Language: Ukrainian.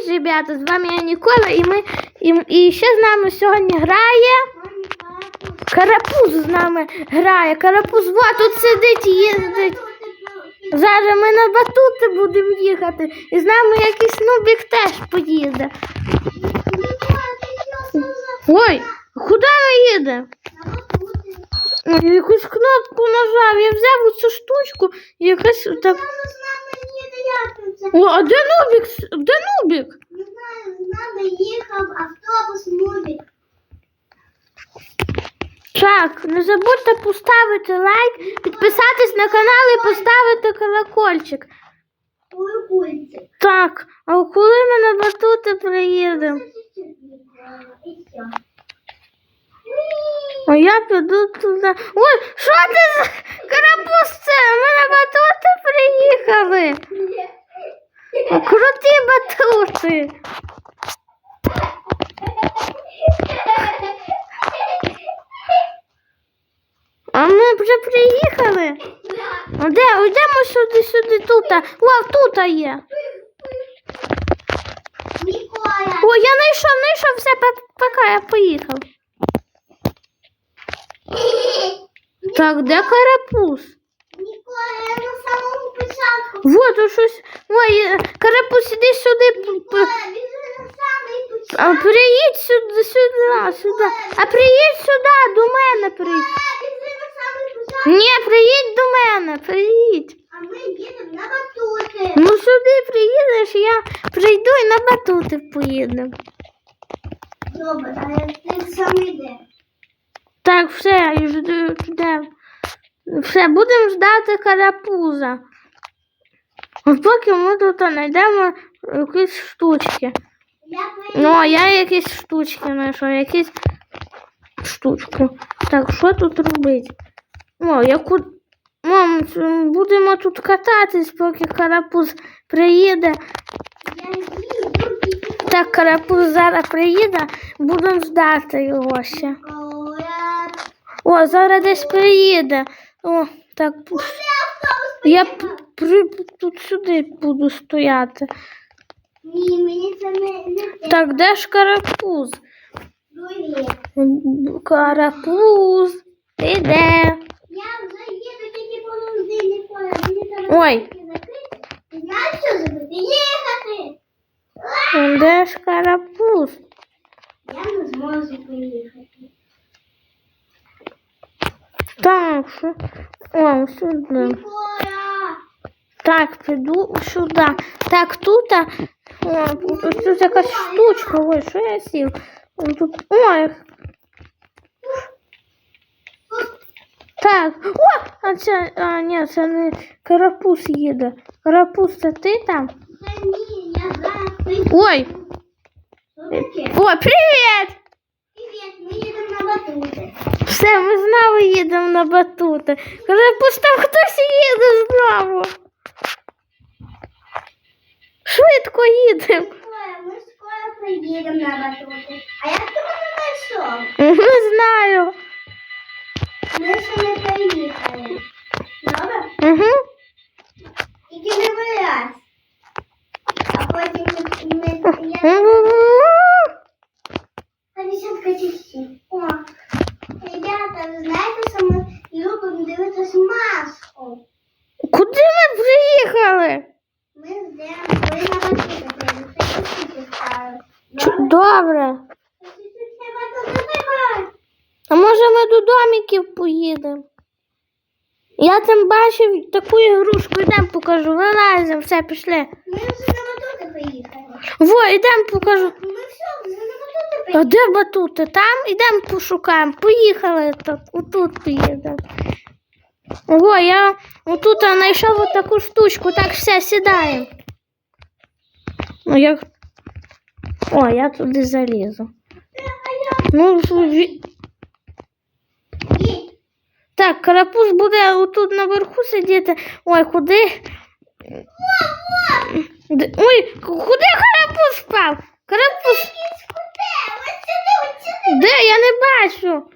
привіт, ребята! З вами я Нікола, і ми і, і ще з нами сьогодні грає Карапуз з нами грає. Карапуз вот тут сидить, і їздить. Зараз ми на батути будемо їхати. І з нами якийсь нубік теж поїде. Ой, куди ми їдемо? Якусь кнопку нажав, я взяв цю штучку і якась так. О, а де нубік? Де нубік? Не знаю, з нами їхав автобус Мувік. Так, не забудьте поставити лайк, підписатись на канал і поставити колокольчик. Кулькульцик. Так, а коли ми на батути приїдемо? А я піду туди. Ой, що ти за карапуз це? Приїхали. Круті батути. А ми вже приїхали. Де? Йдемо сюди, сюди, тут. О, тут є. О, я знайшов, знайшов все, пока я поїхав. Так, де карапуз? Ніколя, я на самому початку. Вот ось щось. Ой, карапуз, іди сюди. А приїдь сюди, сюди, сюди. А приїдь сюди, до мене приїдь. Ні, приїдь до мене, приїдь. А ми їдемо на батути. Ну сюди приїдеш, я прийду і на батути поїдемо. Добре, а ти сам йде. Так, все, жду- ждемо. Все, будемо ждати карапуза. От поки ми тут знайдемо якісь штучки. Ну, а я якісь штучки знайшов, якісь штучки. Так, що тут робити? О, яку. Мам, будемо тут кататись, поки карапуз приїде. Так, карапуз зараз приїде, будемо ждати його ще. О, зараз десь приїде. О, так. Я тут сюди буду стояти. Ні, мені це не, не. Так, де ж карапуз? Карапуз. Ти де? Я вже їду, тільки Ніколя. Мені треба Ой. знаєш, що зробити? Їхати! Де ж карапуз? Я не зможу поїхати. Так, що? О, сюди. Ніколя! Так, піду сюди. Так, тут. О, тут, тут якась штучка. Ой, що я сів? Тут. Ой. Так. О! А це. А, ні, це не карапуз їде. Карапуз, це ти там? Ой! О, привіт! Привіт, ми їдемо на батути. Все, ми знову їдемо на батути. Карапуз, там хтось їде знову. Швидко їдемо. Ми скоро приїдемо на батути. А як ти мене знайшов? Не знаю. Ми ще не приїхали. Добре? Угу. Тільки не вилазь. А потім ми... Я... А десятка часів. О, ребята, ви знаєте, що ми любимо дивитися маску. Куди ми приїхали? Ми ждемо, коли на ставили. Чу- Добре? А може ми до домиків поїдемо? Я там бачив таку ігрушку, йдемо покажу. Вилазимо, все, пішли. Ми вже на батути приїхали. Во, йдемо покажу. Ми все, вже на батути А де батути? Там ідемо пошукаємо. Поїхали так, отут поїдемо. Ого, я отут знайшов таку штучку, так все, сідаємо. Ну, як... О, я туди залізу. Ну, так, карапуз буде отут наверху сидіти. Ой, куди? Ой, куди карапуз впав? Карапуз. Де? Я не бачу.